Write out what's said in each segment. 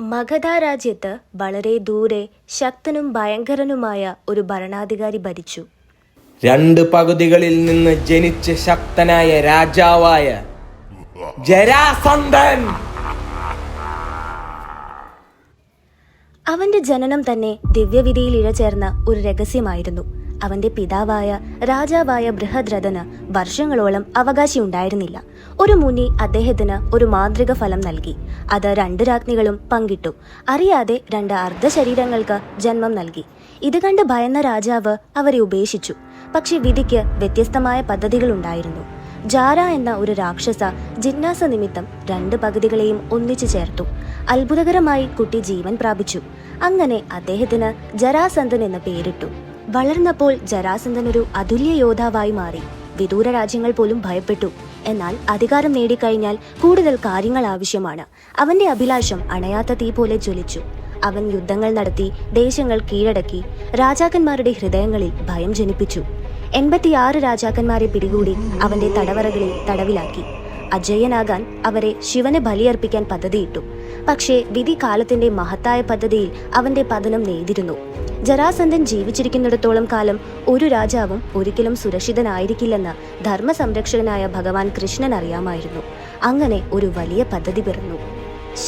മഗധ രാജ്യത്ത് വളരെ ദൂരെ ശക്തനും ഭയങ്കരനുമായ ഒരു ഭരണാധികാരി ഭരിച്ചു. രണ്ട് പകുതികളിൽ നിന്ന് ജനിച്ച ശക്തനായ രാജാവായ ജരാസന്ധൻ. അവന്റെ ജനനം തന്നെ ദിവ്യവിധിയിൽ ഇഴചേർന്ന ഒരു രഹസ്യമായിരുന്നു. അവന്റെ പിതാവായ രാജാവായ ബൃഹദ്രഥന് വർഷങ്ങളോളം അവകാശിയുണ്ടായിരുന്നില്ല. ഒരു മുനി അദ്ദേഹത്തിന് ഒരു മാന്ത്രിക ഫലം നൽകി. അത് രണ്ട് രാജ്ഞികളും പങ്കിട്ടു. അറിയാതെ രണ്ട് അർദ്ധശരീരങ്ങൾക്ക് ജന്മം നൽകി. ഇത് കണ്ട് ഭയന്ന രാജാവ് അവരെ ഉപേക്ഷിച്ചു. പക്ഷെ വിധിക്ക് വ്യത്യസ്തമായ പദ്ധതികളുണ്ടായിരുന്നു ജാര എന്ന ഒരു രാക്ഷസ ജിന്നാസ നിമിത്തം രണ്ട് പകുതികളെയും ഒന്നിച്ചു ചേർത്തു. അത്ഭുതകരമായി കുട്ടി ജീവൻ പ്രാപിച്ചു. അങ്ങനെ അദ്ദേഹത്തിന് ജരാസന്ധൻ എന്ന പേരിട്ടു. വളർന്നപ്പോൾ ജരാസന്ധൻ ഒരു അതുല്യ യോദ്ധാവായി മാറി. വിദൂര രാജ്യങ്ങൾ പോലും ഭയപ്പെട്ടു. എന്നാൽ അധികാരം നേടിക്കഴിഞ്ഞാൽ കൂടുതൽ കാര്യങ്ങൾ ആവശ്യമാണ്. അവന്റെ അഭിലാഷം അണയാത്ത തീ പോലെ ജ്വലിച്ചു. അവൻ യുദ്ധങ്ങൾ നടത്തി ദേശങ്ങൾ കീഴടക്കി രാജാക്കന്മാരുടെ ഹൃദയങ്ങളിൽ ഭയം ജനിപ്പിച്ചു. എൺപത്തിയാറ് രാജാക്കന്മാരെ പിടികൂടി അവന്റെ തടവറകളിൽ തടവിലാക്കി. അജയ്യനാകാൻ അവരെ ശിവന് ബലിയർപ്പിക്കാൻ പദ്ധതിയിട്ടു. പക്ഷേ വിധി കാലത്തിന്റെ മഹത്തായ പദ്ധതിയിൽ അവന്റെ പതനം നെയ്തിരുന്നു ജരാസന്ധൻ ജീവിച്ചിരിക്കുന്നിടത്തോളം കാലം ഒരു രാജാവും ഒരിക്കലും സുരക്ഷിതനായിരിക്കില്ലെന്ന് ധർമ്മ സംരക്ഷകനായ ഭഗവാൻ കൃഷ്ണൻ അറിയാമായിരുന്നു. അങ്ങനെ ഒരു വലിയ പദ്ധതി പിറന്നു.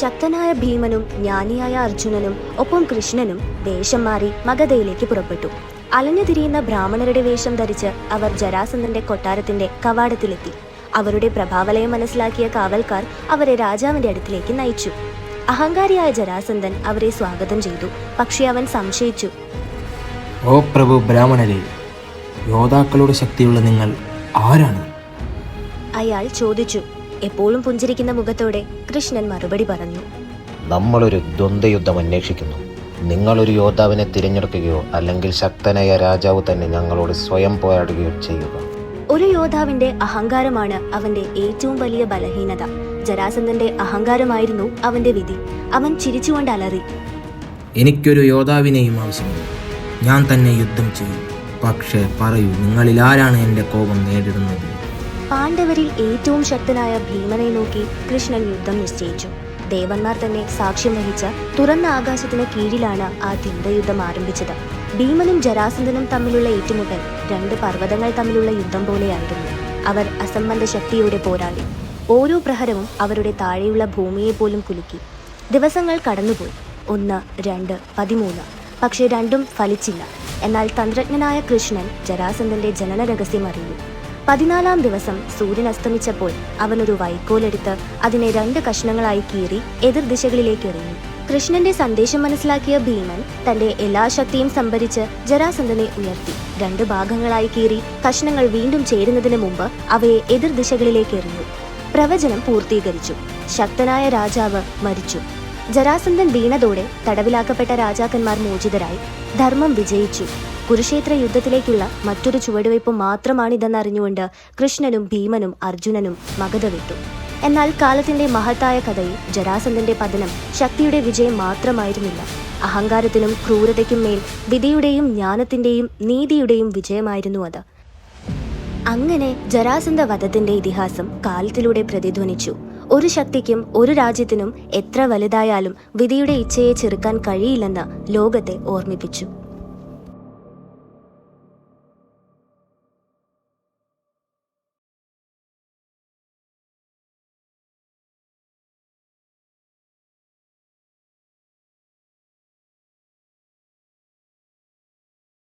ശക്തനായ ഭീമനും ജ്ഞാനിയായ അർജുനനും ഒപ്പം കൃഷ്ണനും വേഷം മാറി മഗധയിലേക്ക് പുറപ്പെട്ടു. അലഞ്ഞു തിരിയുന്ന ബ്രാഹ്മണരുടെ വേഷം ധരിച്ച് അവർ ജരാസന്ധന്റെ കൊട്ടാരത്തിന്റെ കവാടത്തിലെത്തി. അവരുടെ പ്രഭാവലയം മനസ്സിലാക്കിയ കാവൽക്കാർ അവരെ രാജാവിന്റെ അടുത്തിലേക്ക് നയിച്ചു. അഹങ്കാരിയായ ജരാസന്ധൻ അവരെ സ്വാഗതം ചെയ്തു. പക്ഷേ അവൻ സംശയിച്ചു. ഓ പ്രഭു ബ്രാഹ്മണരെ യോദ്ധാക്കളുടെ ശക്തിയുള്ള നിങ്ങൾ ആരാണ്? അയാൾ ചോദിച്ചു. എപ്പോഴും പുഞ്ചിരിക്കുന്ന മുഖത്തോടെ കൃഷ്ണൻ മറുപടി പറഞ്ഞു. നമ്മളൊരു ദ്വന്ദ്വയുദ്ധം അന്വേഷിക്കുന്നു. നിങ്ങളൊരു യോദ്ധാവിനെ തിരഞ്ഞെടുക്കുകയോ അല്ലെങ്കിൽ ശക്തനായ രാജാവ് തന്നെ ഞങ്ങളോട് സ്വയം പോരാടുകയോ ചെയ്യുക. ഒരു യോദ്ധാവിന്റെ അഹങ്കാരമാണ് അവന്റെ ഏറ്റവും വലിയ ബലഹീനത. ജരാസന്ധന്റെ അഹങ്കാരമായിരുന്നു അവന്റെ വിധി. അവൻ ചിരിച്ചുകൊണ്ട് അലറി എനിക്കൊരു യോദ്ധാവിനെയും ആവശ്യമില്ല. ഞാൻ തന്നെ യുദ്ധം ചെയ്യും. പക്ഷേ പറയൂ നിങ്ങളിൽ ആരാണ് എന്റെ കോപം നേരിടുന്നത്? പാണ്ഡവരിൽ ഏറ്റവും ശക്തനായ ഭീമനെ നോക്കി കൃഷ്ണൻ യുദ്ധം നിശ്ചയിച്ചു. ദേവന്മാർ തന്നെ സാക്ഷ്യം വഹിച്ച തുറന്ന ആകാശത്തിന് കീഴിലാണ് ആ യുദ്ധം ആരംഭിച്ചത്. ഭീമനും ജരാസന്ധനും തമ്മിലുള്ള ഏറ്റുമുട്ടൽ രണ്ട് പർവതങ്ങൾ തമ്മിലുള്ള യുദ്ധം പോലെയായിരുന്നു. അവർ അസംബന്ധ ശക്തിയോടെ പോരാടി. ഓരോ പ്രഹരവും അവരുടെ താഴെയുള്ള ഭൂമിയെ പോലും കുലുക്കി. ദിവസങ്ങൾ കടന്നുപോയി. ഒന്ന് രണ്ട് പതിമൂന്ന്. പക്ഷേ രണ്ടും ഫലിച്ചില്ല. എന്നാൽ തന്ത്രജ്ഞനായ കൃഷ്ണൻ ജരാസന്ധന്റെ ജനന രഹസ്യം അറിഞ്ഞു. പതിനാലാം ദിവസം സൂര്യൻ അസ്തമിച്ചപ്പോൾ അവനൊരു വൈക്കോലെടുത്ത് അതിനെ രണ്ട് കഷ്ണങ്ങളായി കീറി എതിർദിശകളിലേക്ക് എറിഞ്ഞു. കൃഷ്ണന്റെ സന്ദേശം മനസ്സിലാക്കിയ ഭീമൻ തന്റെ എല്ലാ ശക്തിയും സംഭരിച്ച് ജരാസന്ധനെ ഉയർത്തി. രണ്ട് ഭാഗങ്ങളായി കീറി കഷ്ണങ്ങൾ വീണ്ടും ചേരുന്നതിന് മുമ്പ് അവയെ എതിർ ദിശകളിലേക്ക് എറിഞ്ഞു. പ്രവചനം പൂർത്തീകരിച്ചു. ശക്തനായ രാജാവ് മരിച്ചു. ജരാസന്ധൻ വീണതോടെ തടവിലാക്കപ്പെട്ട രാജാക്കന്മാർ മോചിതരായി. ധർമ്മം വിജയിച്ചു. കുരുക്ഷേത്ര യുദ്ധത്തിലേക്കുള്ള മറ്റൊരു ചുവടുവയ്പ് മാത്രമാണിതെന്നറിഞ്ഞുകൊണ്ട് കൃഷ്ണനും ഭീമനും അർജുനനും മകത വിട്ടു എന്നാൽ കാലത്തിന്റെ മഹത്തായ കഥയിൽ ജരാസന്ധന്റെ പതനം ശക്തിയുടെ വിജയം മാത്രമായിരുന്നില്ല. അഹങ്കാരത്തിനും ക്രൂരതയ്ക്കും മേൽ വിധിയുടെയും ജ്ഞാനത്തിന്റെയും നീതിയുടെയും വിജയമായിരുന്നു അത്. അങ്ങനെ ജരാസന്ധ വധത്തിന്റെ ഇതിഹാസം കാലത്തിലൂടെ പ്രതിധ്വനിച്ചു. ഒരു ശക്തിക്കും ഒരു രാജ്യത്തിനും എത്ര വലുതായാലും വിധിയുടെ ഇച്ഛയെ ചെറുക്കാൻ കഴിയില്ലെന്ന് ലോകത്തെ ഓർമ്മിപ്പിച്ചു.